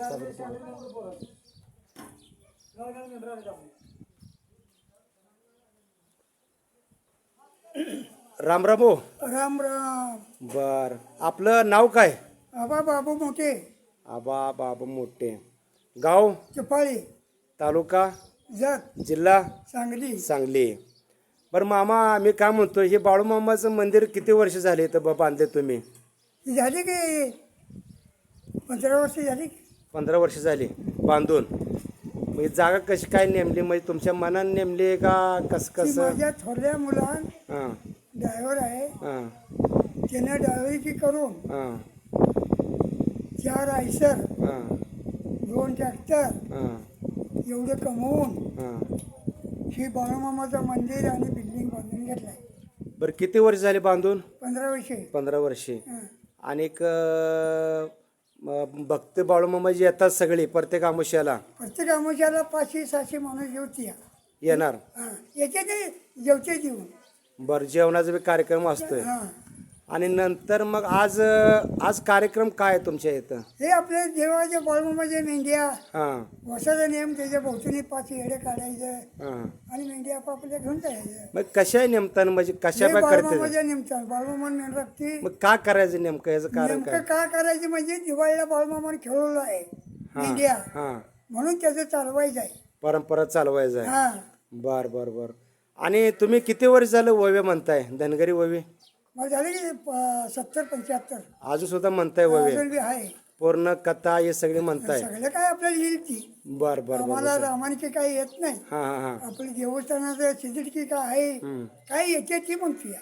राम राम. हो राम राम. बर. आपलं नाव काय? आबा बाबू मोठे. आबा बाबा मोठे. गाव? चपाळी. तालुका? जत. जिल्हा? सांगली. सांगली. बरं मामा मी काय म्हणतो हे बाळूमामाचं मंदिर किती वर्ष झाले तर बांधले तुम्ही? झाली की पंधरा वर्ष झाली. पंधरा वर्ष झाली बांधून. ही जागा कशी काय नेमली? म्हणजे तुमच्या मनाने नेमली का कसं ती कसं? माझ्या थोरल्या मुलान हां. ड्रायव्हर आहे. हां. त्याने ड्रायव्हरी करून हां. चार आयसर हां. दोन ट्रॅक्टर हां. एवढं कमवून हां. ही बाळूमामाचं मंदिर आणि बिल्डिंग बांधून घेतलाय. बरं किती वर्ष झाले बांधून? पंधरा वर्षे. पंधरा वर्षे. हं. आणि एक अं, भक्त बाळूमामा जी येतात सगळी प्रत्येक आमुष्याला. प्रत्येक आमोशाला पाचशे सहाशे माणूस जेवती येणार. हां याचे ते जेवते देऊन. बरं जेवणाचा बी कार्यक्रम असतोय. हां. आणि नंतर मग आज आज कार्यक्रम काय आहे तुमच्या इथं? हे आपले देवाचे बाळूमामाचे मेंढ्या. हां. वसाचा नियम त्याच्या भोवतीने पाच येडे काढायचे. हां. आणि मेंढ्या आपापल्या घेऊन जायचं. मग कशा आहे नेमताना म्हणजे कशा काय करते बाळूमामाच्या निमतान बाळूमामा मेंढराची मग का करायचं नेमकं? याचं कारण नेमकं काय? का करायचं म्हणजे दिवाळीला बाळूमामाने खेळवलं आहे. मेंढ्या. हां. म्हणून त्याचं चालवायचं आहे. परंपरा चालवायचं आहे. हा. बर बर बर. आणि तुम्ही किती वर्ष झालं ववे म्हणताय? धनगरी ववे मग झाले की प- सत्तर पंच्याहत्तर. अजून सुद्धा म्हणताय ववे अजून बी आहे. पूर्ण कथा हे सगळे म्हणताय. सगळं काय आपल्याला येईल ती. बर बर बर आम्हाला रामायणची काही येत नाही. हा हा हा. आपली देवस्थानाचं सिद्धिकी काय आहे काय येते ती म्हणते.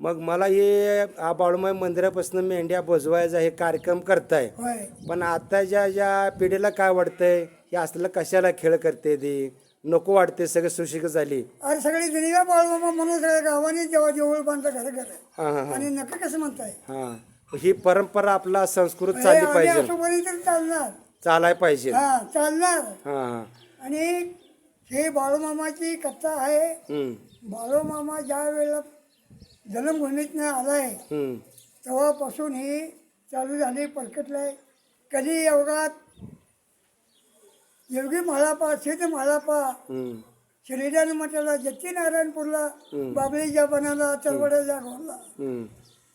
मग मला हे आ बाळूमाई मंदिरापासून मेंढ्या बोजवायचा हे कार्यक्रम करताय. होय. पण आता ज्या ज्या पिढीला काय वाटतंय हे असलं कशाला खेळ करते ती? नको वाटते सगळं सुशिक झाली. अरे सगळी दुनिया बाळमामा म्हणून सगळ्या गावाने जेव्हा देऊळ बांधलं घर घर हा हा हा. आणि नका कसं म्हणताय? हा. ही परंपरा आपला संस्कृत चालली आम्ही पाहिजे. तरी चालणार. चालाय पाहिजे. हा हा चालणार. हा आणि हे बाळूमामाची कथा आहे. हम्म. बाळूमामा ज्या वेळेला जन्मभूमीतनं आलाय हम्म. तेव्हापासून ही चालू झाली परकटलाय कधी योगात योगी माळापा शेत माळापा हम्म. श्रीराम म्हटल्याला जत्ती नारायणपूरला बाबळीच्या बनाला चरवड्याच्या हम्म.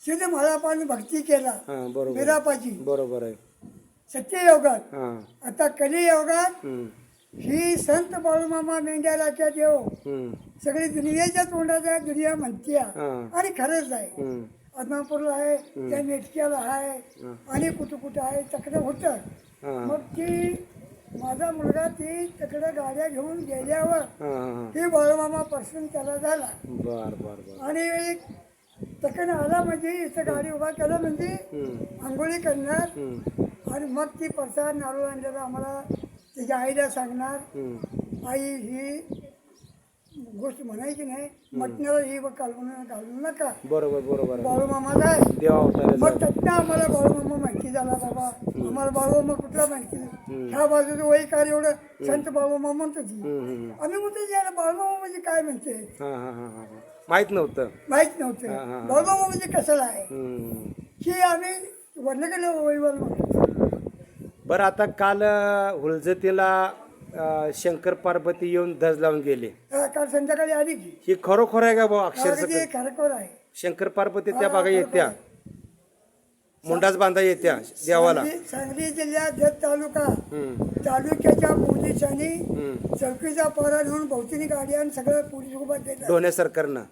शेत माळापाने भक्ती केला. बरोबर. बिरापाची बरोबर आहे. सत्ययोगात. हा. आता कलियोगात हम्म. ही संत बाळूमामा मेंढ्या येऊ हम्म. सगळी दुनियेच्या तोंडात दुनिया म्हणतीया. आणि खरंच आहे. हम्म. आदमापूरला आहे त्या मेटक्याला आहे आणि कुठं कुठं आहे तकडं होतं. हा. मग ती माझा मुलगा ती तकडं गाड्या घेऊन गेल्यावर ही बाळूमामा पर्सन त्याला झाला. बर बर बर. आणि तकडं आला म्हणजे इथं गाडी उभा केला म्हणजे आंघोळी करणार. आणि मग ती प्रसाद नारळ आणलेला आम्हाला त्याच्या आईला सांगणार. आई ही गोष्ट म्हणायची नाही. मटणाला ही घालून घालू नका. बरोबर बरोबर. आहे. बाळूमामाचा आहे मग त्यातनं आम्हाला बाळूमामा माहिती झाला बाबा. आम्हाला बाळूमामा कुठला माहिती ह्या बाजूचं वैकार एवढं संत बाळूमामा म्हणतो ती हम्म, हम्म. आम्ही म्हणतो याला बाळूमामा म्हणजे काय म्हणते. माहीत नव्हतं. माहीत नव्हतं. बाळूमामा म्हणजे कसला आहे. ही आम्ही वर्णकडे म्हणतो. बरं आता काल अं, शंकर पार्वती येऊन धज लावून गेले. काल संध्याकाळी आली की. ही खरोखर आहे का भाऊ अक्षरशः अगदी खरखोर आहे. शंकर पार्वती त्या भागा येत्या. मुंडाच बांधा येत्या देवाला. सांगली सांगली जिल्ह्यात जत तालुका. तालुक्याच्या पोलिसांनी. चौकीचा पारा घेऊन भोवतीने गाडी आणि सगळं पोलीस उभा केलं. डोण्या सरकारनं.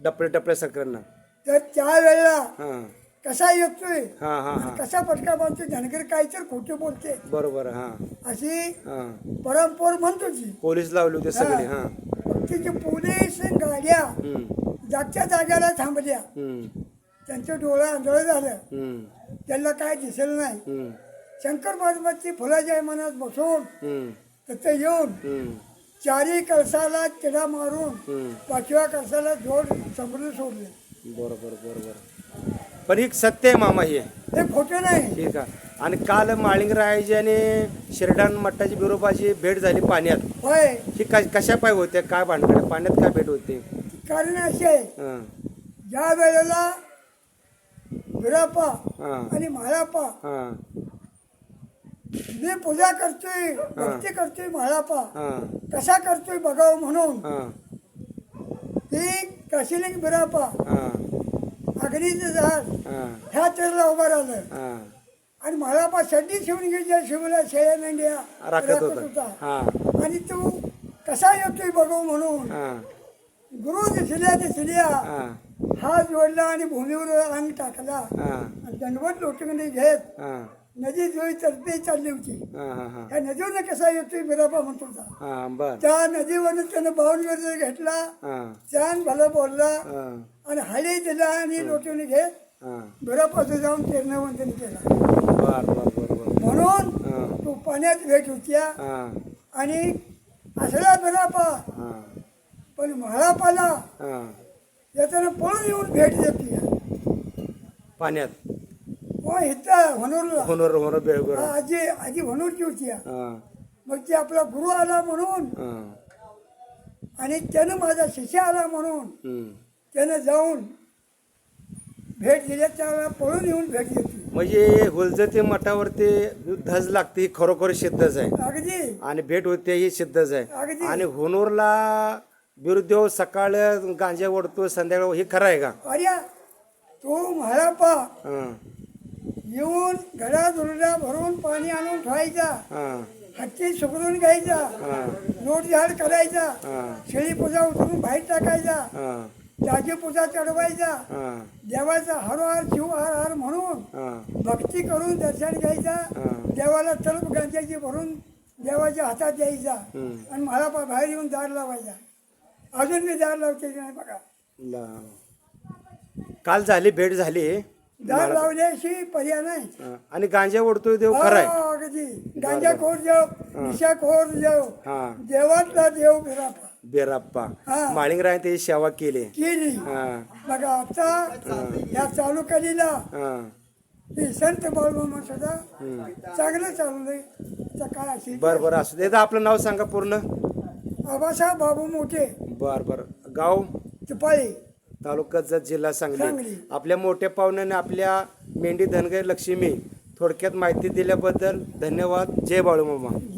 डपळे टपळे सरकारनं. तर त्या वेळेला हा. कसा येतोय? हा हा हा. कसा फटका बांधतोय धनगर काय तर खोटे बोलते. बरोबर हा. अशी हा. परंपर म्हणतो ती पोलीस लावले होते सगळे हा. तिचे पोलीस गाड्या हम्म, जागच्या जाग्याला थांबल्या. हम्म, त्यांचं डोळं आंधळ झालं हम्म, त्यांना काय दिसेल नाही. शंकर पार्वती फुलाच्या मनात बसून तिथे येऊन चारी कळसाला तिडा मारून. पाचव्या कळसाला जोड समृद्ध सोडले. बरोबर बरोबर पण एक सत्य आहे मामा हे. हे खोटे नाही. ठीक आहे. आणि काल माळिंगरायाची आणि शिरडान मट्टाची बिरोबाची भेट झाली पाण्यात. होय. ही कशा पाय होते काय भानगड? पाण्यात काय भेट होते? कारण असे हा, ज्या वेळेला बिरापा हा, आणि म्हाळापा मी पूजा करतोय भक्ती करतोय म्हाळापा कसा करतोय बघावं म्हणून. ती काशिलिंग बिरापा अग्नीचं झाड. ह्या तेरला उभं राहिलं. आणि म्हाळापा शड्डी शिवून घ्यायच्या शिवला शेळ्या मेंढ्या. राखत होता. आणि तू कसा येतोय बघू म्हणून. गुरु दिसल्या दिसल्या हा. हात जोडला आणि भूमीवर अंग टाकला. आणि दंडवत लोटून घेत. नदी जोई तर्फे चालली होती. हा हा हा. त्या नदीवरनं कसा येतोय बिरापा म्हणतो त्या नदीवरनं त्यानं बावनगर घेतला. छान भलं बोलला. आणि हाडी दिला आणि लोटून घेत. बिरापासून जाऊन केला. बर बर बर म्हणून तू पाण्यात भेट होत्या. आणि असला बिरापा पण म्हाळापाला याच्यानं पळून येऊन भेट देते. पाण्यात. हो इथं म्हणूरला होणार होणार बेळगोर हा, आजी आजी म्हणूरची होती. मग ती आपला गुरु आला म्हणून आणि त्यानं माझा शिष्य आला म्हणून. त्यानं जाऊन भेट दिल्या त्याला पळून येऊन भेट घेतली म्हणजे हुलजते मठावरती धज लागते ही खरोखर सिद्धच आहे. अगदी. आणि भेट होते ही सिद्धच आहे. आणि हुनूरला बिरुदेव सकाळ गांजा ओढतो संध्याकाळ हे खरं आहे का? अरे तो म्हाळापा येऊन घडा दुरडा भरून पाणी आणून ठेवायचा. हत्ती सुकरून घ्यायचा. नोट झाड करायचा. शेळी पूजा उतरून बाहेर टाकायचा. जागी पूजा चढवायचा. देवाचा हरोहार शिव हर हर म्हणून भक्ती करून दर्शन घ्यायचा. देवाला तलप गांजाची भरून देवाच्या हातात द्यायचा. आणि मला बाहेर येऊन दार लावायचा. अजून मी दार लावते नाही बघा. काल झाली भेट झाली. दार लावल्याशी पर्याय नाही. हा. आणि गांजा ओढतोय देव खरं आहे. हो, अगदी. गांजा खोर देव निशा खोर देव हा. देवातला देव बिरापा. बेराप्पा. हा. माळिंगराय त्याची सेवा केली. केली. हा. बघा आता या चालू कलीला हा. हे संत बाळमामा सुद्धा चांगलं चाललंय. आता काय असेल बर बर असू दे. आपलं नाव सांगा पूर्ण. आबासाहेब बाबू मोठे. बर बर. गाव? तुपाळी तालुका जत जिल्हा सांगली. सांगली. आपल्या मोठ्या पाहुण्याने आपल्या मेंढी धनगर लक्ष्मी थोडक्यात माहिती दिल्याबद्दल धन्यवाद. जय बाळूमामा.